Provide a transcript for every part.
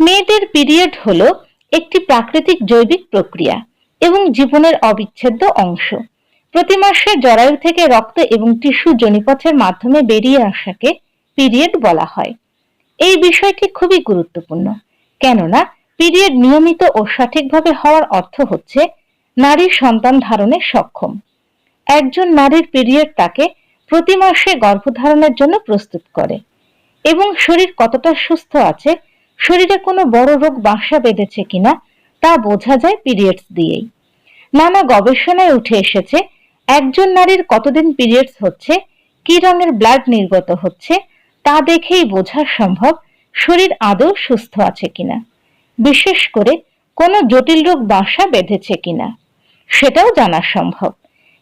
মেয়েদের পিরিয়ড হলো একটি প্রাকৃতিক জৈবিক প্রক্রিয়া এবং জীবনের অবিচ্ছেদ্য অংশ। প্রতি মাসে জরায়ু থেকে রক্ত এবং টিস্যু জনিপথের মাধ্যমে বেরিয়ে আসাকে পিরিয়ড বলা হয়। এই বিষয়টি খুবই গুরুত্বপূর্ণ, কেননা পিরিয়ড নিয়মিত ও সঠিকভাবে হওয়ার অর্থ হচ্ছে নারীর সন্তান ধারণে সক্ষম। একজন নারীর পিরিয়ড তাকে প্রতি মাসে গর্ভধারণের জন্য প্রস্তুত করে। এবং শরীর কতটা সুস্থ আছে, শরীরে কোনো বড় রোগ বাসা বেঁধেছে কিনা, তা বোঝা যায় পিরিয়ডস দিয়েই। নানা গবেষণায় উঠে এসেছে, একজন নারীর কতদিন পিরিয়ডস হচ্ছে, কি রঙের ব্লাড নির্গত হচ্ছে, তা দেখেই বোঝা সম্ভব শরীর আদৌ সুস্থ আছে কিনা। বিশেষ করে কোনো জটিল রোগ বাসা বেঁধেছে কিনা, সেটাও জানা সম্ভব।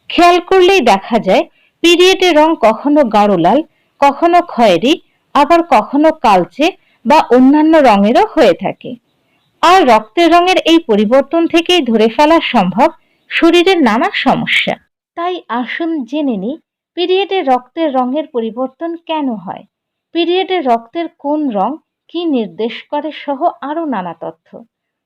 খেয়াল করলেই দেখা যায় পিরিয়ডের রং কখনো গাঢ় লাল কখনো খয়েরি, আবার কখনো কালচে বা অন্যান্য রঙেরও হয়ে থাকে। আর রক্তের রঙের এই পরিবর্তন থেকেই ধরে ফেলা সম্ভব শরীরের নানা সমস্যা। তাই আসুন জেনে নিই, পিরিয়ডে রক্তের রঙের পরিবর্তন কেন হয়? পিরিয়ডে রক্তের কোন রং কি নির্দেশ করে সহ আরও নানা তথ্য।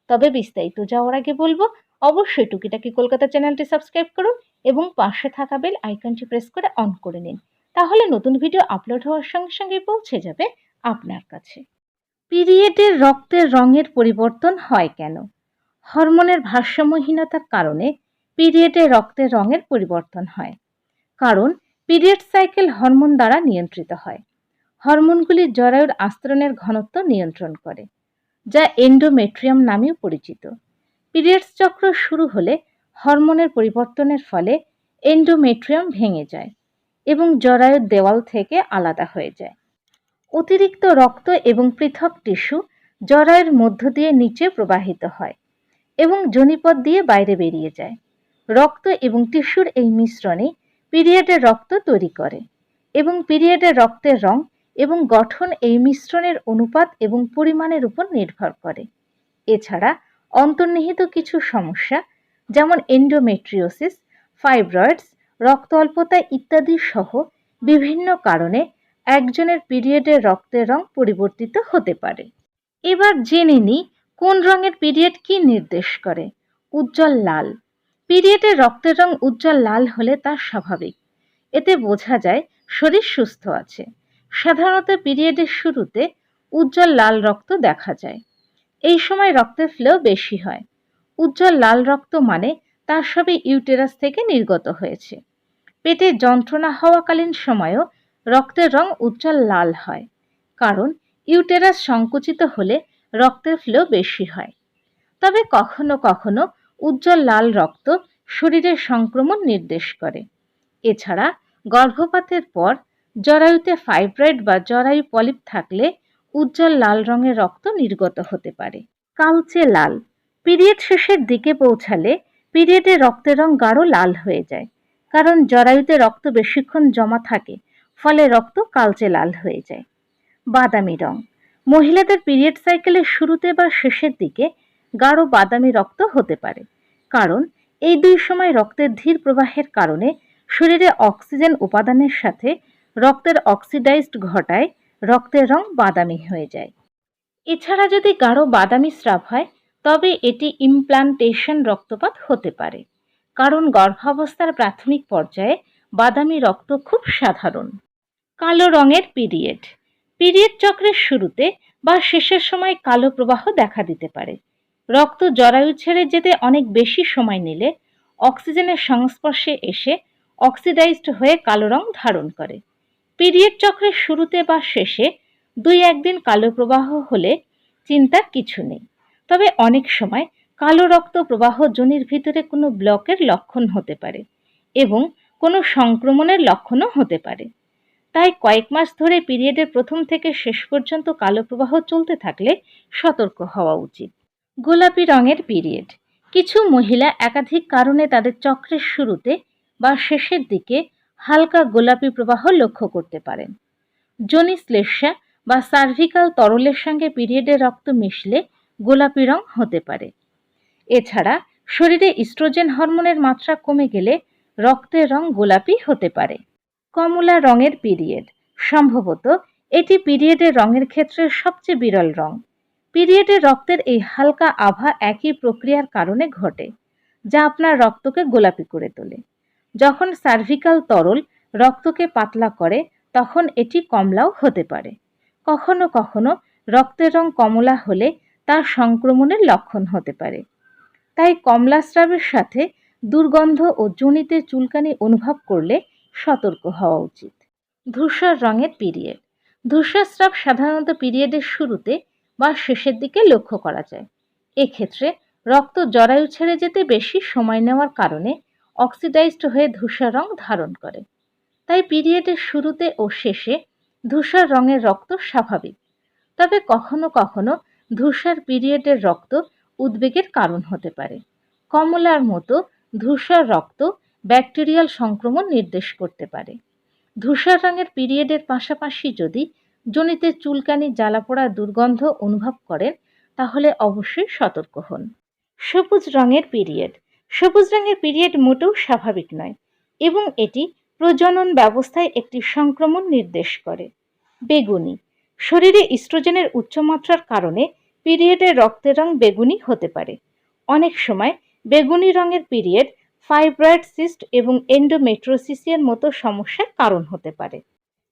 তবে বিস্তারিত যাওয়ার আগে বলব অবশ্যই টুকিটাকি কলকাতা চ্যানেলটি সাবস্ক্রাইব করুন এবং পাশে থাকা বেল আইকনটি প্রেস করে অন করে নিন। তাহলে নতুন ভিডিও আপলোড হওয়ার সঙ্গে সঙ্গে পৌঁছে যাবে আপনার কাছে। পিরিয়ডের রক্তের রঙের পরিবর্তন হয় কেন? হরমোনের ভারসাম্যহীনতার কারণে পিরিয়ডে রক্তের রঙের পরিবর্তন হয়। কারণ পিরিয়ড সাইকেল হরমোন দ্বারা নিয়ন্ত্রিত হয়। হরমোনগুলি জরায়ুর আস্তরণের ঘনত্ব নিয়ন্ত্রণ করে, যা এন্ডোমেট্রিয়াম নামেও পরিচিত। পিরিয়ডস চক্র শুরু হলে হরমোনের পরিবর্তনের ফলে এন্ডোমেট্রিয়াম ভেঙে যায় এবং জরায়ুর দেওয়াল থেকে আলাদা হয়ে যায়। অতিরিক্ত রক্ত এবং পৃথক টিস্যু জরায়ুর মধ্য দিয়ে নিচে প্রবাহিত হয় এবং জনিপথ দিয়ে বাইরে বেরিয়ে যায়। রক্ত এবং টিস্যুর এই মিশ্রণে পিরিয়ডের রক্ত তৈরি করে এবং পিরিয়ডের রক্তের রং এবং গঠন এই মিশ্রণের অনুপাত এবং পরিমাণের উপর নির্ভর করে। এছাড়া অন্তর্নিহিত কিছু সমস্যা, যেমন এন্ডোমেট্রিওসিস ফাইব্রয়েডস রক্ত অল্পতা ইত্যাদি সহ বিভিন্ন কারণে একজনের পিরিয়ডের রক্তের রং পরিবর্তিত হতে পারে। এবার জেনে নিই কোন রঙের পিরিয়ড কি নির্দেশ করে। উজ্জ্বল লাল। পিরিয়ডের রক্তের রং উজ্জ্বল লাল হলে তা স্বাভাবিক। এতে বোঝা যায় শরীর সুস্থ আছে। সাধারণত পিরিয়ডের শুরুতে উজ্জ্বল লাল রক্ত দেখা যায়। এই সময় রক্তের ফ্লো বেশি হয়। উজ্জ্বল লাল রক্ত মানে তার সবই ইউটেরাস থেকে নির্গত হয়েছে। পেটে যন্ত্রণা হওয়াকালীন সময়ও রক্তের রং উজ্জ্বল লাল হয়, কারণ ইউটেরাস সংকুচিত হলে রক্তের ফ্লো বেশি হয়। তবে কখনো কখনো উজ্জ্বল লাল রক্ত শরীরের সংক্রমণ নির্দেশ করে। এছাড়া গর্ভপাতের পর জরায়ুতে ফাইব্রয়েড বা জরায়ু পলিপ থাকলে উজ্জ্বল লাল রঙের রক্ত নির্গত হতে পারে। কালচে লাল। পিরিয়ড শেষের দিকে পৌঁছালে পিরিয়ডে রক্তের রং গাঢ় লাল হয়ে যায়। কারণ জরায়ুতে রক্ত বেশিক্ষণ জমা থাকে, ফলে রক্ত কালচে লাল হয়ে যায়। বাদামি রং। মহিলাদের পিরিয়ড সাইকেলের শুরুতে বা শেষের দিকে গাঢ় বাদামি রক্ত হতে পারে। কারণ এই দুই সময় রক্তের ধীর প্রবাহের কারণে শরীরে অক্সিজেন উপাদানের সাথে রক্তের অক্সিডাইজড ঘটায় রক্তের রং বাদামি হয়ে যায়। এছাড়া যদি গাঢ় বাদামি স্রাব হয়, তবে এটি ইমপ্লান্টেশন রক্তপাত হতে পারে। কারণ গর্ভাবস্থার প্রাথমিক পর্যায়ে বাদামি রক্ত খুব সাধারণ। কালো রঙের পিরিয়ড। পিরিয়ড চক্রের শুরুতে বা শেষের সময় কালো প্রবাহ দেখা দিতে পারে। রক্ত জরায়ু ছেড়ে যেতে অনেক বেশি সময় নিলে অক্সিজেনের সংস্পর্শে এসে অক্সিডাইজড হয়ে কালো রং ধারণ করে। পিরিয়ড চক্রের শুরুতে বা শেষে দুই একদিন কালো প্রবাহ হলে চিন্তার কিছু নেই। তবে অনেক সময় কালো রক্ত প্রবাহ জনির ভিতরে কোনো ব্লকের লক্ষণ হতে পারে এবং কোনো সংক্রমণের লক্ষণও হতে পারে। তাই কয়েক মাস ধরে পিরিয়ডের প্রথম থেকে শেষ পর্যন্ত কালো প্রবাহ চলতে থাকলে সতর্ক হওয়া উচিত। গোলাপি রঙের পিরিয়ড। কিছু মহিলা একাধিক কারণে তাদের চক্রের শুরুতে বা শেষের দিকে হালকা গোলাপি প্রবাহ লক্ষ্য করতে পারেন। জনিশ্লেষ্যা বা সার্ভিকাল তরলের সঙ্গে পিরিয়ডের রক্ত মিশলে গোলাপি রং হতে পারে। এছাড়া শরীরে ইস্ট্রোজেন হরমোনের মাত্রা কমে গেলে রক্তের রং গোলাপি হতে পারে। কমলা রঙের পিরিয়ড সম্ভবত এটি পিরিয়ডের রঙের ক্ষেত্রে সবচেয়ে বিরল রং। পিরিয়ডের রক্তের এই হালকা আভা একই প্রক্রিয়ার কারণে ঘটে, যা আপনার রক্তকে গোলাপি করে তোলে। যখন সার্ভিকাল তরল রক্তকে পাতলা করে, তখন এটি কমলাও হতে পারে। কখনো কখনো রক্তের রং কমলা হলে তা সংক্রমণের লক্ষণ হতে পারে। তাই কমলা স্রাবের সাথে দুর্গন্ধ ও জনিতে চুলকানি অনুভব করলে সতর্ক হওয়া উচিত। ধূসর রঙের পিরিয়ড। ধূসর স্রাব সাধারণত পিরিয়ডের শুরুতে বা শেষের দিকে লক্ষ্য করা যায়। এক্ষেত্রে রক্ত জরায়ু ছেড়ে যেতে বেশি সময় নেওয়ার কারণে অক্সিডাইজড হয়ে ধূসর রং ধারণ করে। তাই পিরিয়ডের শুরুতে ও শেষে ধূসর রঙের রক্ত স্বাভাবিক। তবে কখনো কখনো ধূসর পিরিয়ডের রক্ত উদ্বেগের কারণ হতে পারে। কমলার মতো ধূসর রক্ত ব্যাকটেরিয়াল সংক্রমণ নির্দেশ করতে পারে। ধূসর রঙের পিরিয়ডের পাশাপাশি যদি জনিতে চুলকানি, জ্বালাপোড়া দুর্গন্ধ অনুভব করেন, তাহলে অবশ্যই সতর্ক হন। সবুজ রঙের পিরিয়ড সবুজ রঙের পিরিয়ড মোটেও স্বাভাবিক নয় এবং এটি প্রজনন ব্যবস্থায় একটি সংক্রমণ নির্দেশ করে। বেগুনি, শরীরে ইস্ট্রোজেনের উচ্চমাত্রার কারণে পিরিয়ডের রক্তের রং বেগুনি হতে পারে। অনেক সময় বেগুনি রঙের পিরিয়ড ফাইব্রয়েড সিস্ট এবং এন্ডোমেট্রোসিসের মতো সমস্যার কারণ হতে পারে।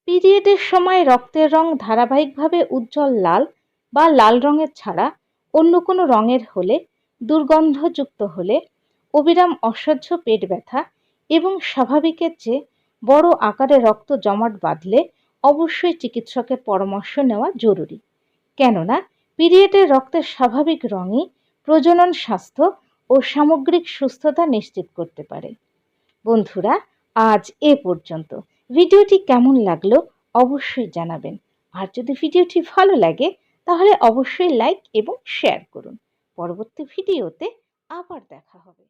পিরিয়ডের সময় রক্তের রং ধারাবাহিকভাবে উজ্জ্বল লাল বা লাল রঙের ছাড়া অন্য কোনো রঙের হলে দুর্গন্ধযুক্ত হলে অবিরাম অসহ্য পেট ব্যথা এবং স্বাভাবিকের চেয়ে বড় আকারে রক্ত জমাট বাঁধলে অবশ্যই চিকিৎসকের পরামর্শ নেওয়া জরুরি। কেননা, পিরিয়ডের রক্তের স্বাভাবিক রঙই প্রজনন স্বাস্থ্য ও সামগ্রিক সুস্থতা নিশ্চিত করতে পারে। বন্ধুরা, আজ এ পর্যন্ত। ভিডিওটি কেমন লাগল অবশ্যই জানাবেন। আর যদি ভিডিওটি ভালো লাগে, তাহলে অবশ্যই লাইক এবং শেয়ার করুন। পরবর্তী ভিডিওতে আবার দেখা হবে।